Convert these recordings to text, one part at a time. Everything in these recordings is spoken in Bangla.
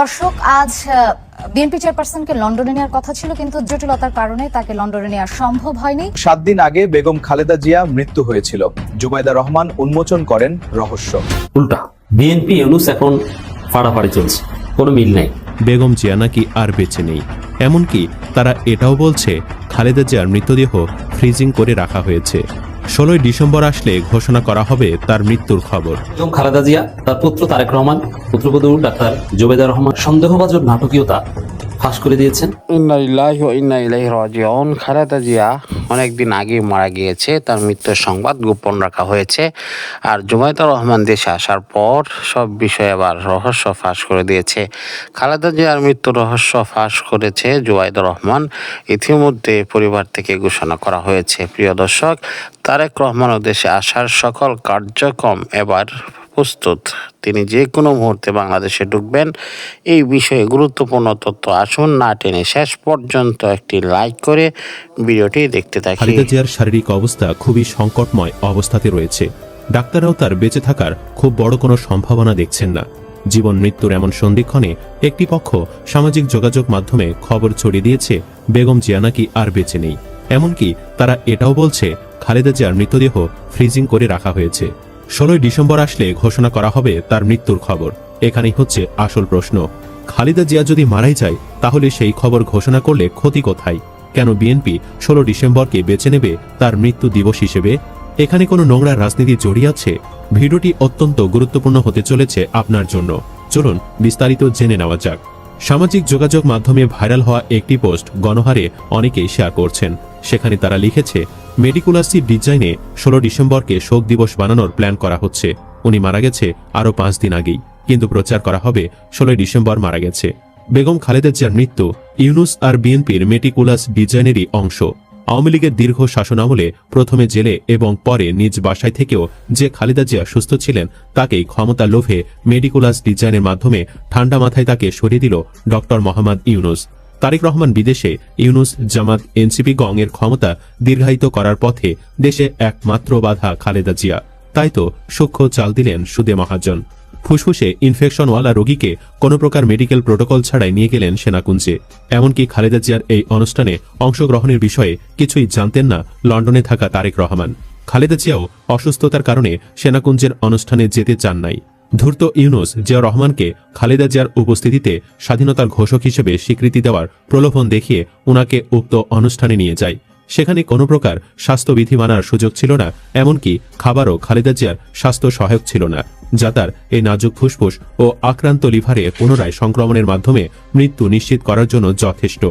দর্শক আজ বিএনপি চেয়ারপারসনকে লন্ডনে নেওয়ার কথা ছিল কিন্তু জটিলতার কারণে তাকে লন্ডনে নেওয়া সম্ভব হয়নি। সাত দিন আগে বেগম খালেদা জিয়া মৃত্যু হয়েছিল। জুবাইদা রহমান উন্মোচন করেন রহস্য। উল্টা বিএনপি ইউনুস এখন ফাড়াফাড়ি চলছে। কোনো মিল নেই। বেগম জিয়া নাকি আর বেঁচে নেই। এমনকি তারা এটাও বলছে খালেদা জিয়ার মৃতদেহ ফ্রিজিং করে রাখা হয়েছে। ষোলোই ডিসেম্বর আসলে ঘোষণা করা হবে তার মৃত্যুর খবর। এবং খালেদা জিয়া, তার পুত্র তারেক রহমান, পুত্রবধূ ডাক্তার জোবেদা রহমান, সন্দেহভাজন নাটকীয়তা ফাঁস করে দিয়েছেন? ইন্না লিল্লাহি ওয়া ইন্না রাজিউন। খালেদা জিয়া অনেকদিন আগে মারা গিয়েছে। তার মৃত্যুর সংবাদ গোপন রাখা হয়েছে। আর জুমাইদা রহমান দেশে আসার পর সব বিষয়ে আবার রহস্য ফাঁস করে দিয়েছে। খালেদা জিয়ার মৃত্যুর রহস্য ফাঁস করেছে জুবাইদা রহমান। ইতিমধ্যে পরিবার থেকে ঘোষণা করা হয়েছে। প্রিয় দর্শক, তারেক রহমানও দেশে আসার সকল কার্যক্রম এবার প্রস্তুত। তিনি যে কোনো মুহূর্তে বাংলাদেশে ঢুকবেন। এই বিষয়ে গুরুত্বপূর্ণ তথ্য আসুন না টেনে শেষ পর্যন্ত একটি লাইক করে ভিডিওটি দেখতে থাকি। খালেদা জিয়ার শারীরিক অবস্থা খুবই সংকটময় অবস্থাতে রয়েছে। ডাক্তাররাও তার বেঁচে থাকার খুব বড় কোনো সম্ভাবনা দেখছেন না। জীবন মৃত্যুর এমন সন্ধিক্ষণে একটি পক্ষ সামাজিক যোগাযোগ মাধ্যমে খবর ছড়িয়ে দিয়েছে, বেগম জিয়া নাকি আর বেঁচে নেই? এমনকি তারা এটাও বলছে, খালেদা জিয়ার মৃতদেহ ফ্রিজিং করে রাখা হয়েছে। ষোলোই ডিসেম্বর আসলে ঘোষণা করা হবে তার মৃত্যুর খবর। এখানেই হচ্ছে আসল প্রশ্ন। খালেদা জিয়া যদি মারাই যায়, তাহলে সেই খবর ঘোষণা করলে ক্ষতি কোথায়? কেন বিএনপি ষোলো ডিসেম্বরকে বেছে নেবে তার মৃত্যু দিবস হিসেবে? এখানে কোনো নোংরা রাজনীতি জড়িয়ে আছে? ভিডিওটি অত্যন্ত গুরুত্বপূর্ণ হতে চলেছে আপনার জন্য। চলুন বিস্তারিত জেনে নেওয়া যাক। সামাজিক যোগাযোগ মাধ্যমে ভাইরাল হওয়া একটি পোস্ট গণহারে অনেকেই শেয়ার করছেন। সেখানে তারা লিখেছে মেডিকুলাসি ডিজাইনে ষোলো ডিসেম্বরকে শোক দিবস বানানোর প্ল্যান করা হচ্ছে। উনি মারা গেছে আরও পাঁচ দিন আগেই, কিন্তু প্রচার করা হবে ষোলোই ডিসেম্বর মারা গেছে। বেগম খালেদা জিয়ার মৃত্যু ইউনুস আর বিএনপির মেটিকুলাস ডিজাইনেরই অংশ। আওয়ামী লীগের দীর্ঘ শাসনামলে প্রথমে জেলে এবং পরে নিজ বাসায় থেকেও যে খালেদা জিয়া সুস্থ ছিলেন, তাকেই ক্ষমতা লোভে মেডিকুলাস ডিজাইনের মাধ্যমে ঠান্ডা মাথায় তাকে সরিয়ে দিল ডক্টর মোহাম্মদ ইউনুস। তারেক রহমান বিদেশে, ইউনুস, জামাত, এনসিপি গং এর ক্ষমতা দীর্ঘায়িত করার পথে দেশে একমাত্র বাধা খালেদা জিয়া। তাই তো সূক্ষ্ম চাল দিলেন সুদে মহাজন। ফুসফুসে ইনফেকশনওয়ালা রোগীকে কোনো প্রকার মেডিকেল প্রোটোকল ছাড়াই নিয়ে গেলেন সেনাকুঞ্জে। এমনকি খালেদা জিয়ার এই অনুষ্ঠানে অংশগ্রহণের বিষয়ে কিছুই জানতেন না লন্ডনে থাকা তারেক রহমান। খালেদা জিয়াও অসুস্থতার কারণে সেনাকুঞ্জের অনুষ্ঠানে যেতে চান নাই। ধূর্ত ইউনুস জিয়া রহমানকে খালেদা জিয়ার উপস্থিতিতে স্বাধীনতার ঘোষক হিসেবে স্বীকৃতি দেওয়ার প্রলোভন দেখিয়ে উনাকে উক্ত অনুষ্ঠানে নিয়ে যায়। সেখানে কোনো প্রকার স্বাস্থ্যবিধি মানার সুযোগ ছিল না, এমনকি খাবারও খালেদা জিয়ার স্বাস্থ্য সহায়ক ছিল না। যা তার এই নাজুক ফুসফুস ও আক্রান্ত লিভারে পুনরায় সংক্রমণের মাধ্যমে মৃত্যু নিশ্চিত করার জন্য যথেষ্ট।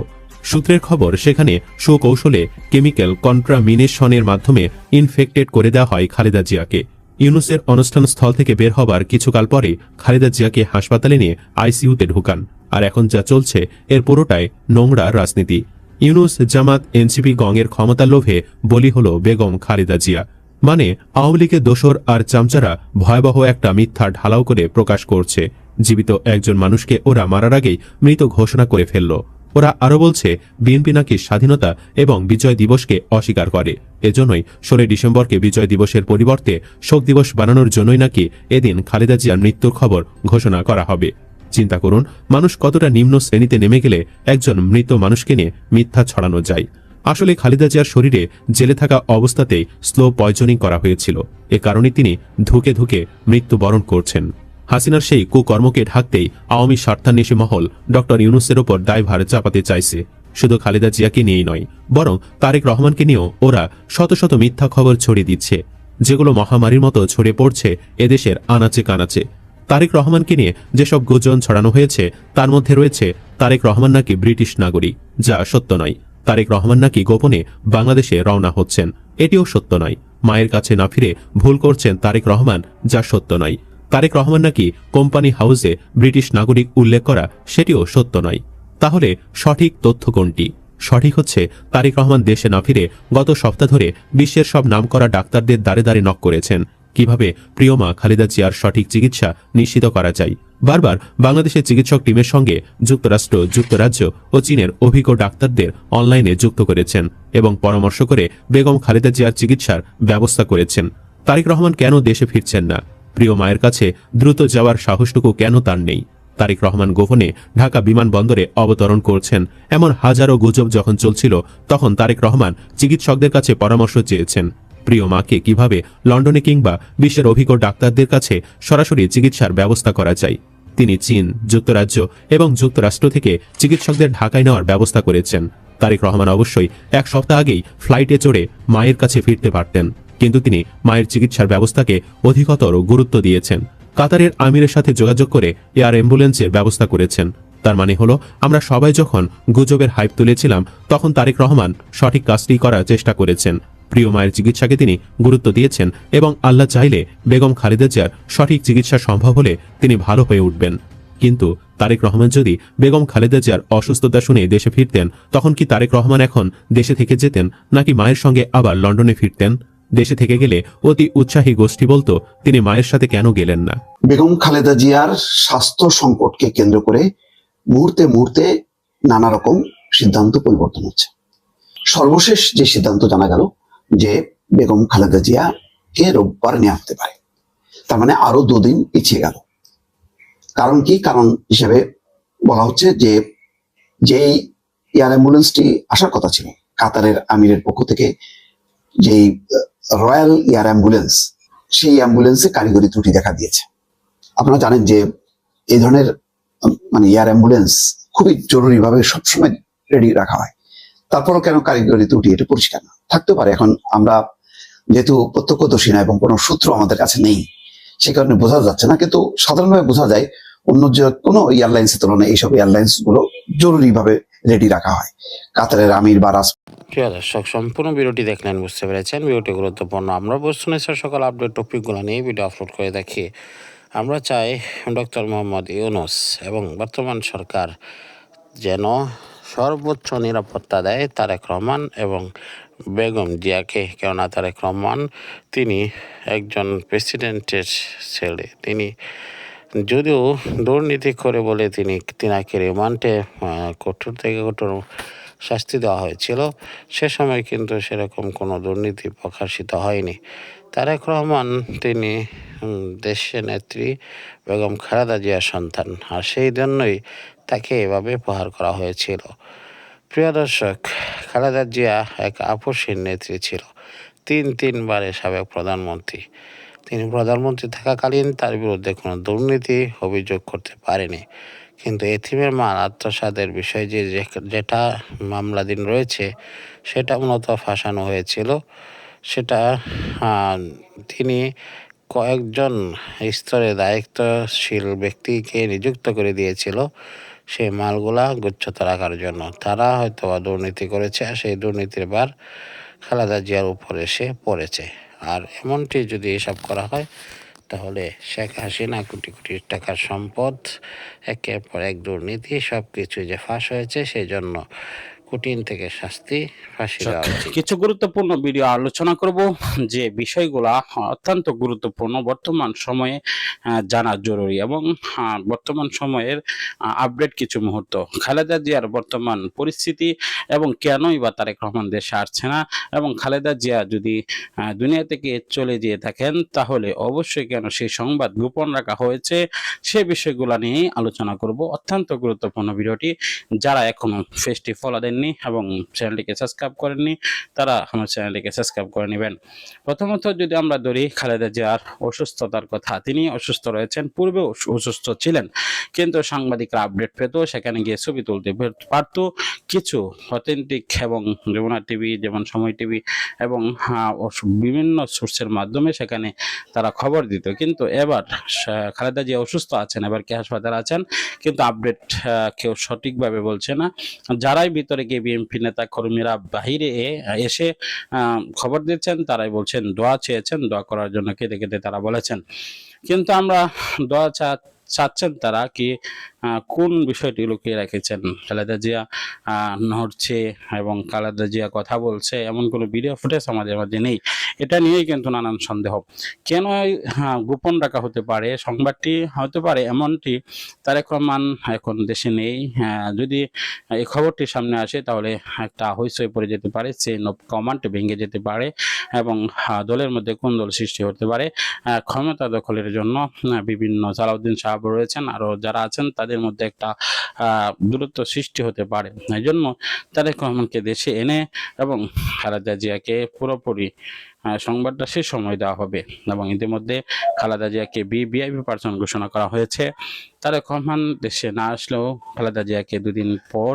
সূত্রের খবর, সেখানে সুকৌশলে কেমিক্যাল কন্ট্রামিনেশনের মাধ্যমে ইনফেক্টেড করে দেওয়া হয় খালেদা জিয়াকে। ইউনুসের অনুষ্ঠান স্থল থেকে বের হবার কিছুকাল পরে খালেদা জিয়াকে হাসপাতালে নিয়ে আইসিইউতে ঢুকান। আর এখন যা চলছে, এর পুরোটাই নোংরা রাজনীতি। ইউনুস, জামাত, এনসিপি গংয়ের ক্ষমতা লোভে বলি হল বেগম খালেদা জিয়া। মানে আওয়ামী লীগের দোসর আর চামচারা ভয়াবহ একটা মিথ্যা ঢালাও করে প্রকাশ করছে। জীবিত একজন মানুষকে ওরা মারার আগেই মৃত ঘোষণা করে ফেলল। ওরা আরও বলছে, বিএনপি নাকি স্বাধীনতা এবং বিজয় দিবসকে অস্বীকার করে। এজন্যই ষোলোই ডিসেম্বরকে বিজয় দিবসের পরিবর্তে শোক দিবস বানানোর জন্যই নাকি এদিন খালেদা জিয়ার মৃত্যুর খবর ঘোষণা করা হবে। চিন্তা করুন, মানুষ কতটা নিম্ন শ্রেণীতে নেমে গেলে একজন মৃত মানুষকে নিয়ে মিথ্যা ছড়ানো যায়। আসলে খালেদা জিয়ার শরীরে জেলে থাকা অবস্থাতেই স্লো পয়জনিং করা হয়েছিল। এ কারণে তিনি ধুকে ধুকে মৃত্যুবরণ করছেন। হাসিনার সেই কুকর্মকে ঢাকতেই আওয়ামী স্বার্থান্বেষী মহল ডক্টর ইউনুসের ওপর দায়ভার চাপাতে চাইছে। শুধু খালেদা জিয়াকে নিয়েই নয়, বরং তারেক রহমানকে নিয়েও ওরা শত শত মিথ্যা খবর ছড়িয়ে দিচ্ছে। যেগুলো মহামারীর মতো ছড়িয়ে পড়ছে এদেশের আনাচে কানাচে। তারেক রহমানকে নিয়ে যেসব গুজন ছড়ানো হয়েছে, তার মধ্যে রয়েছে তারেক রহমান নাকি ব্রিটিশ নাগরিক, যা সত্য নয়। তারেক রহমান নাকি গোপনে বাংলাদেশে রওনা হচ্ছেন, এটিও সত্য নয়। মায়ের কাছে না ফিরে ভুল করছেন তারেক রহমান, যা সত্য নয়। তারেক রহমান নাকি কোম্পানি হাউসে ব্রিটিশ নাগরিক উল্লেখ করা সেটিও সত্য নয়। তাহলে সঠিক তথ্য কোনটি? সঠিক হচ্ছে তারেক রহমান দেশে না ফিরে গত সপ্তাহ ধরে বিশ্বের সব নামকরা ডাক্তারদের দ্বারে দ্বারে নক করেছেন। কীভাবে প্রিয়মা খালেদা জিয়ার সঠিক চিকিৎসা নিশ্চিত করা যায়? বারবার বাংলাদেশের চিকিৎসক টিমের সঙ্গে যুক্তরাষ্ট্র, যুক্তরাজ্য ও চীনের অভিজ্ঞ ডাক্তারদের অনলাইনে যুক্ত করেছেন এবং পরামর্শ করে বেগম খালেদা জিয়ার চিকিৎসার ব্যবস্থা করেছেন। তারেক রহমান কেন দেশে ফিরছেন না? প্রিয় মায়ের কাছে দ্রুত যাওয়ার সাহসটুকু কেন তার নেই? তারেক রহমান গোপনে ঢাকা বিমানবন্দরে অবতরণ করছেন। এমন হাজারো গুজব যখন চলছিল, তখন তারেক রহমান চিকিৎসকদের কাছে পরামর্শ চেয়েছেন। প্রিয় মাকে কীভাবে লন্ডনে কিংবা বিশ্বের অভিজ্ঞ ডাক্তারদের কাছে সরাসরি চিকিৎসার ব্যবস্থা করা যায়? তিনি চীন, যুক্তরাজ্য এবং যুক্তরাষ্ট্র থেকে চিকিৎসকদের ঢাকায় নেওয়ার ব্যবস্থা করেছেন। তারেক রহমান অবশ্যই এক সপ্তাহ আগেই ফ্লাইটে চড়ে মায়ের কাছে ফিরতে পারতেন। কিন্তু তিনি মায়ের চিকিৎসার ব্যবস্থাকে অধিকতর গুরুত্ব দিয়েছেন। কাতারের আমিরের সাথে যোগাযোগ করে এয়ার অ্যাম্বুলেন্সের ব্যবস্থা করেছেন। তার মানে হলো, আমরা সবাই যখন গুজবের হাইপ তুলেছিলাম, তখন তারেক রহমান সঠিক কাজটি করার চেষ্টা করেছেন। প্রিয় মায়ের চিকিৎসাকে তিনি গুরুত্ব দিয়েছেন এবং আল্লাহ চাইলে বেগম খালেদা জিয়ার সঠিক চিকিৎসা সম্ভব হলে তিনি ভালো হয়ে উঠবেন। কিন্তু তারেক রহমান যদি বেগম খালেদা জিয়ার অসুস্থতা শুনে দেশে ফিরতেন, তখন কি তারেক রহমান এখন দেশে থেকে যেতেন, নাকি মায়ের সঙ্গে আবার লন্ডনে ফিরতেন? দেশে থেকে গেলে অতি উৎসাহী গোষ্ঠী বলতো, তিনি মায়ের সাথে কেন গেলেন না? বেগম খালেদা জিয়ার স্বাস্থ্য সংকটকে কেন্দ্র করে মুহূর্তে মুহূর্তে নানা রকম সিদ্ধান্ত পরিবর্তন হচ্ছে। সর্বশেষ যে সিদ্ধান্ত জানা গেল যে বেগম খালেদা জিয়া কে রোববার নিয়ে আসতে পারে, তার মানে আরও দুদিন পিছিয়ে গেল। কারণ কি? কারণ হিসেবে বলা হচ্ছে যে যেই এয়ার অ্যাম্বুলেন্সটি আসার কথা ছিল, কাতারের আমিরের পক্ষ থেকে যেই রয়্যাল এয়ার অ্যাম্বুলেন্স, সেই অ্যাম্বুলেন্সে কারিগরি ত্রুটি দেখা দিয়েছে। আপনারা জানেন যে এই ধরনের মানে এয়ার অ্যাম্বুলেন্স খুবই জরুরিভাবে সবসময় রেডি রাখা হয়। তারপরও কেন কারিগরি ত্রুটি এটা পরিষ্কার না? থাকতে পারে, এখন আমরা যেহেতু প্রত্যক্ষদর্শী না এবং কোনো সূত্র আমাদের কাছে নেই, সে কারণে বোঝা যাচ্ছে না, কিন্তু সাধারণভাবে বোঝা যায় অন্য যে কোনো এয়ারলাইন্সের তুলনায় এইসব এয়ারলাইন্সগুলো জরুরিভাবে রেডি রাখা হয়। কাতারের আমির বা রাজ প্রিয় দর্শক, সম্পূর্ণ ভিডিওটি দেখলেন বুঝতে পেরেছেন। ভিডিওটি গুরুত্বপূর্ণ। আমরা স্যার সকল আপডেট টপিকগুলো নিয়ে ভিডিও আপলোড করে দেখি আমরা চাই ডক্টর মোহাম্মদ ইউনুস এবং বর্তমান সরকার যেন সর্বোচ্চ নিরাপত্তা দেয় তারেক রহমান এবং বেগম জিয়াকে। কেননা তারেক রহমান তিনি একজন প্রেসিডেন্টের ছেলে। তিনি যদিও দুর্নীতি করে বলে তিনি, তিনাকে রিমান্ডে কঠোর থেকে কঠোর শাস্তি দেওয়া হয়েছিল, সে সময় কিন্তু সেরকম কোনো দুর্নীতি প্রকাশিত হয়নি। তারেক রহমান, তিনি দেশের নেত্রী বেগম খালেদা জিয়ার সন্তান, আর সেই জন্যই তাকে এভাবে প্রহার করা হয়েছিল। প্রিয় দর্শক, খালেদা জিয়া এক আপসীর নেত্রী ছিল, তিন তিনবারে সাবেক প্রধানমন্ত্রী। তিনি প্রধানমন্ত্রী থাকাকালীন তার বিরুদ্ধে কোনো দুর্নীতি, অভিযোগ করতে পারেনি। কিন্তু এথিমের মাল আত্মসাদের বিষয়ে যে যেটা মামলাধীন রয়েছে, সেটা মূলত ফাঁসানো হয়েছিল। সেটা তিনি কয়েকজন স্তরে দায়িত্বশীল ব্যক্তিকে নিযুক্ত করে দিয়েছিল সেই মালগুলা গুচ্ছতা রাখার জন্য। তারা হয়তো দুর্নীতি করেছে আর সেই দুর্নীতির বার খালেদা জিয়ার উপর এসে পড়েছে। আর এমনটি যদি এসব করা হয়, তাহলে শেখ হাসিনা কোটি কোটি টাকার সম্পদ, একের পর এক দুর্নীতি সব কিছু যে ফাঁস হয়েছে সেই জন্য কঠিন থেকে শাস্তি ফাঁসি উচিত। কিছু গুরুত্বপূর্ণ ভিডিও আলোচনা করব যে বিষয়গুলা অত্যন্ত গুরুত্বপূর্ণ বর্তমান সময়ে জানা জরুরি এবং বর্তমান সময়ের আপডেট কিছু মুহূর্ত। খালেদা জিয়ার বর্তমান পরিস্থিতি এবং কেনই বা তারেক রহমান দেশে আসছে না এবং খালেদা জিয়া যদি দুনিয়া থেকে চলে যেয়ে থাকেন তাহলে অবশ্যই কেন সেই সংবাদ গোপন রাখা হয়েছে? সে বিষয়গুলো নিয়েই আলোচনা করব। অত্যন্ত গুরুত্বপূর্ণ ভিডিওটি যারা এখনও ফেসটি ফলো দেননি এবং চ্যানেলটিকে সাবস্ক্রাইব করেননি, তারা আমার চ্যানেলটিকে সাবস্ক্রাইব করে নেবেন। প্রথমত যদি আমরা ধরি খালেদা জিয়ার অসুস্থতার কথা, তিনি অসুস্থ রয়েছেন পূর্বে অসুস্থ ছিলেন, কিন্তু সাংবাদিকরা আপডেট পেত, সেখানে গিয়ে ছবি তুলতে পারত। কিছু অথেন্টিক এবং যমুনা টিভি, যেমন সময় টিভি এবং বিভিন্ন সোর্সের মাধ্যমে সেখানে তারা খবর দিত। কিন্তু এবার খালেদা জিয়া অসুস্থ আছেন, এবার কি হাসপাতালে আছেন, কিন্তু আপডেট কেউ সঠিকভাবে বলছে না। যারাই ভিতরে গিয়ে বিএনপি নেতা কর্মীরা বাহিরে এসে খবর দিচ্ছেন। তারাই বলছেন, দোয়া চেয়েছেন, দোয়া করার জন্য কেঁদে কেঁদে তারা বলেছেন। কিন্তু আমরা দোয়া চা, চাচ্ছেন তারা কি কোন বিষয়টি লুকিয়ে রেখেছেন? খালেদা জিয়া নড়ছে এবং খালেদা জিয়া কথা বলছে, এমন কোনো ভিডিও ফুটেজ আমাদের মাঝে নেই। এটা নিয়েই কিন্তু নানান সন্দেহ। কেন গোপন রাখা হতে পারে? সংবাদটি হতে পারে এমনটি তারেক রহমান এখন দেশে নেই। যদি এই খবরটি সামনে আসে তাহলে একটা হইচই পড়ে যেতে পারে চেন অফ কমান্ড ভেঙে যেতে পারে এবং দলের মধ্যে কোন দল সৃষ্টি হতে পারে? ক্ষমতা দখলের জন্য বিভিন্ন সালাউদ্দিন সাহেব রয়েছেন, আরও যারা আছেন তাদের মধ্যে একটা দূরত্ব সৃষ্টি হতে পারে। এই জন্য তারেক রহমানকে দেশে এনে এবং খালেদা জিয়াকে পুরোপুরি সংবাদটা সে সময় দেওয়া হবে এবং ইতিমধ্যে খালেদা জিয়াকে বি, ভিআইপি পার্সন ঘোষণা করা হয়েছে। তারেক রহমান দেশে না আসলেও খালেদা জিয়াকে দুদিন পর